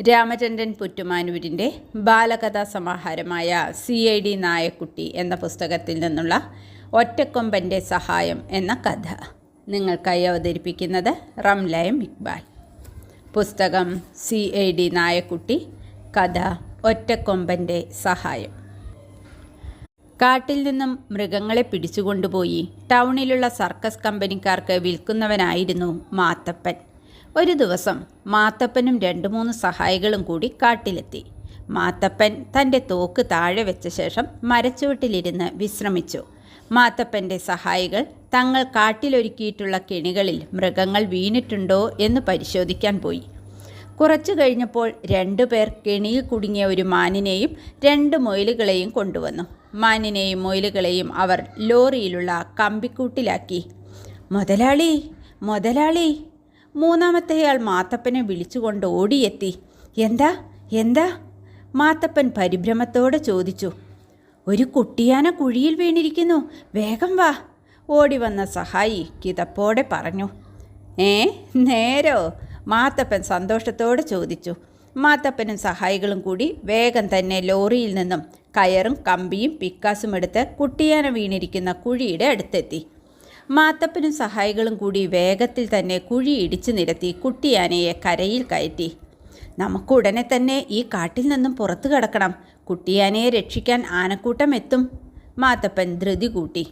രാമചന്ദ്രൻ പുറ്റുമാനൂരിന്റെ ബാലകഥാ സമാഹാരമായ സി ഐ ഡി നായക്കുട്ടി എന്ന പുസ്തകത്തിൽ നിന്നുള്ള ഒറ്റക്കൊമ്പന്റെ സഹായം എന്ന കഥ നിങ്ങൾക്കായി അവതരിപ്പിക്കുന്നത് റംലയം ഇക്ബാൽ. പുസ്തകം സി ഐ ഡി നായക്കുട്ടി കഥ ഒറ്റക്കൊമ്പന്റെ സഹായം. കാട്ടിൽ നിന്നും മൃഗങ്ങളെ പിടിച്ചുകൊണ്ടുപോയി. ടൗണിലുള്ള സർക്കസ് കമ്പനിക്കാർക്ക് വിൽക്കുന്നവനായിരുന്നു മാത്തപ്പൻ. ഒരു ദിവസം മാത്തപ്പനും രണ്ട് മൂന്ന് സഹായികളും കൂടി കാട്ടിലെത്തി. മാത്തപ്പൻ തന്റെ തോക്ക് താഴെ വെച്ച ശേഷം മരച്ചുവട്ടിലിരുന്ന് വിശ്രമിച്ചു. മാത്തപ്പന്റെ സഹായികൾ തങ്ങൾ കാട്ടിലൊരുക്കിയിട്ടുള്ള കെണികളിൽ മൃഗങ്ങൾ വീണിട്ടുണ്ടോ എന്ന് പരിശോധിക്കാൻ പോയി. കുറച്ചു കഴിഞ്ഞപ്പോൾ രണ്ടുപേർ കെണിയിൽ കുടുങ്ങിയ ഒരു മാനിനെയും രണ്ട് മൊയിലുകളെയും കൊണ്ടുവന്നു. മാനിനെയും മൊയിലുകളെയും അവർ ലോറിയിലുള്ള കമ്പിക്കൂട്ടിലാക്കി. മുതലാളി മുതലാളി മൂന്നാമത്തെയാൾ മാത്തപ്പനെ വിളിച്ചുകൊണ്ട് ഓടിയെത്തി. എന്താ? എന്താ? മാത്തപ്പൻ പരിഭ്രമത്തോടെ ചോദിച്ചു. ഒരു കുട്ടിയാന കുഴിയിൽ വീണിരിക്കുന്നു. വേഗം വാ. ഓടി വന്ന സഹായി കിതപ്പോടെ പറഞ്ഞു. ഏ നേരോ? മാത്തപ്പൻ സന്തോഷത്തോടെ ചോദിച്ചു. മാത്തപ്പനും സഹായികളും കൂടി വേഗം തന്നെ ലോറിയിൽ നിന്നും കയറും കമ്പിയും പിക്കാസും എടുത്ത് കുട്ടിയാന വീണിരിക്കുന്ന കുഴിയുടെ അടുത്തെത്തി. മാത്തപ്പനും സഹായികളും കൂടി വേഗത്തിൽ തന്നെ കുഴി ഇടിച്ചു നിരത്തി കുട്ടിയാനയെ കരയിൽ കയറ്റി. നമുക്ക് ഉടനെ തന്നെ ഈ കാട്ടിൽ നിന്നും പുറത്തു കടക്കണം. കുട്ടിയാനയെ രക്ഷിക്കാൻ ആനക്കൂട്ടം എത്തും മാത്തപ്പൻ ധൃതി കൂട്ടി.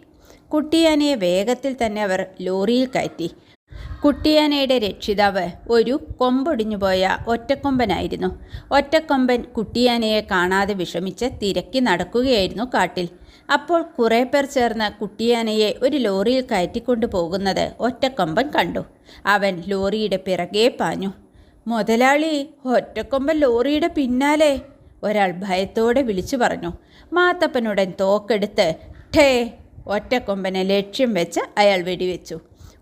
കുട്ടിയാനയെ വേഗത്തിൽ തന്നെ അവർ ലോറിയിൽ കയറ്റി. കുട്ടിയാനയുടെ രക്ഷിതാവ് ഒരു കൊമ്പൊടിഞ്ഞു പോയ ഒറ്റക്കൊമ്പനായിരുന്നു. ഒറ്റക്കൊമ്പൻ കുട്ടിയാനയെ കാണാതെ വിഷമിച്ച് തിരക്കി നടക്കുകയായിരുന്നു കാട്ടിൽ. അപ്പോൾ കുറേ പേർ ചേർന്ന് കുട്ടിയാനയെ ഒരു ലോറിയിൽ കയറ്റിക്കൊണ്ടു പോകുന്നത് ഒറ്റക്കൊമ്പൻ കണ്ടു. അവൻ ലോറിയുടെ പിറകെ പാഞ്ഞു. മുതലാളി ഒറ്റക്കൊമ്പൻ ലോറിയുടെ പിന്നാലെ ഒരാൾ ഭയത്തോടെ വിളിച്ചു പറഞ്ഞു. മാത്തപ്പനുടൻ തോക്കെടുത്ത് ഠേ ഒറ്റക്കൊമ്പനെ ലക്ഷ്യം വെച്ച് അയാൾ വെടിവെച്ചു.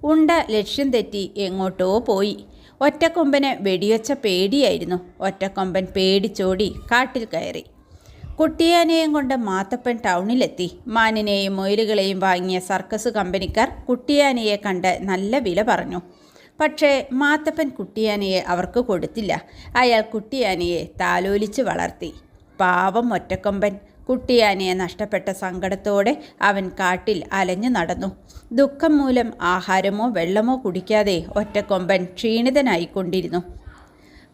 ഉണ്ട ലക്ഷ്യം തെറ്റി എങ്ങോട്ടോ പോയി. ഒറ്റക്കൊമ്പന് വെടിവെച്ച പേടിയായിരുന്നു. ഒറ്റക്കൊമ്പൻ പേടിച്ചോടി കാട്ടിൽ കയറി. കുട്ടിയാനെയും കൊണ്ട് മാത്തപ്പൻ ടൗണിലെത്തി. മാനിനെയും മൊയിലുകളെയും വാങ്ങിയ സർക്കസ് കമ്പനിക്കാർ കുട്ടിയാനയെ കണ്ട് നല്ല വില പറഞ്ഞു. പക്ഷേ മാത്തപ്പൻ കുട്ടിയാനയെ അവർക്ക് കൊടുത്തില്ല. അയാൾ കുട്ടിയാനയെ താലോലിച്ച് വളർത്തി. പാവം ഒറ്റക്കൊമ്പൻ കുട്ടിയാനയെ നഷ്ടപ്പെട്ട സങ്കടത്തോടെ അവൻ കാട്ടിൽ അലഞ്ഞു നടന്നു. ദുഃഖം മൂലം ആഹാരമോ വെള്ളമോ കുടിക്കാതെ ഒറ്റക്കൊമ്പൻ ക്ഷീണിതനായിക്കൊണ്ടിരുന്നു.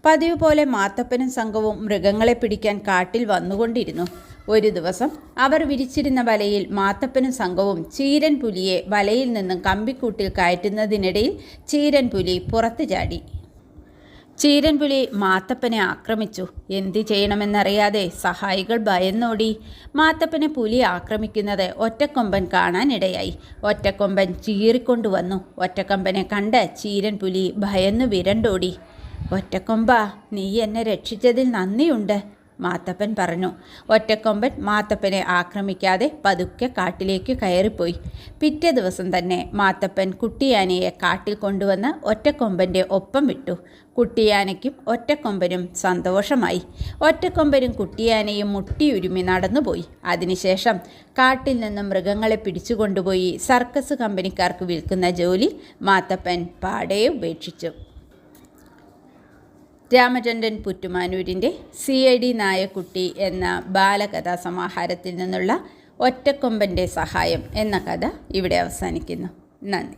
പതിവ് പോലെ മാത്തപ്പനും സംഘവും മൃഗങ്ങളെ പിടിക്കാൻ കാട്ടിൽ വന്നുകൊണ്ടിരുന്നു. ഒരു ദിവസം അവർ വിരിച്ചിരുന്ന വലയിൽ മാത്തപ്പനും സംഘവും ചീരൻ പുലിയെ വലയിൽ നിന്നും കമ്പിക്കൂട്ടിൽ കയറ്റുന്നതിനിടയിൽ ചീരൻ പുലി പുറത്തു ചാടി. ചീരൻ പുലി മാത്തപ്പനെ ആക്രമിച്ചു. എന്തു ചെയ്യണമെന്നറിയാതെ സഹായികൾ ഭയന്നോടി മാത്തപ്പനെ പുലി ആക്രമിക്കുന്നത് ഒറ്റക്കൊമ്പൻ കാണാനിടയായി. ഒറ്റക്കൊമ്പൻ ചീറിക്കൊണ്ടുവന്നു. ഒറ്റക്കൊമ്പനെ കണ്ട് ചീരൻപുലി ഭയന്നു വിരണ്ടോടി. ഒറ്റക്കൊമ്പ നീ എന്നെ രക്ഷിച്ചതിൽ നന്ദിയുണ്ട്. മാത്തപ്പൻ പറഞ്ഞു. ഒറ്റക്കൊമ്പൻ മാത്തപ്പനെ ആക്രമിക്കാതെ പതുക്കെ കാട്ടിലേക്ക് കയറിപ്പോയി. പിറ്റേ ദിവസം തന്നെ മാത്തപ്പൻ കുട്ടിയാനയെ കാട്ടിൽ കൊണ്ടുവന്ന് ഒറ്റക്കൊമ്പന്റെ ഒപ്പം വിട്ടു. കുട്ടിയാനയ്ക്കും ഒറ്റക്കൊമ്പനും സന്തോഷമായി. ഒറ്റക്കൊമ്പനും കുട്ടിയാനയും മുട്ടിയുരുമി നടന്നുപോയി. അതിനുശേഷം കാട്ടിൽ നിന്നും മൃഗങ്ങളെ പിടിച്ചുകൊണ്ടുപോയി സർക്കസ് കമ്പനിക്കാർക്ക് വിൽക്കുന്ന ജോലി മാത്തപ്പൻ പാടെ ഉപേക്ഷിച്ചു. രാമചന്ദ്രൻ പുറ്റുമാനൂരിന്റെ സി ഐ ഡി നായക്കുട്ടി എന്ന ബാലകഥാസമാഹാരത്തിൽ നിന്നുള്ള ഒറ്റക്കൊമ്പന്റെ സഹായം എന്ന കഥ ഇവിടെ അവസാനിക്കുന്നു. നന്ദി.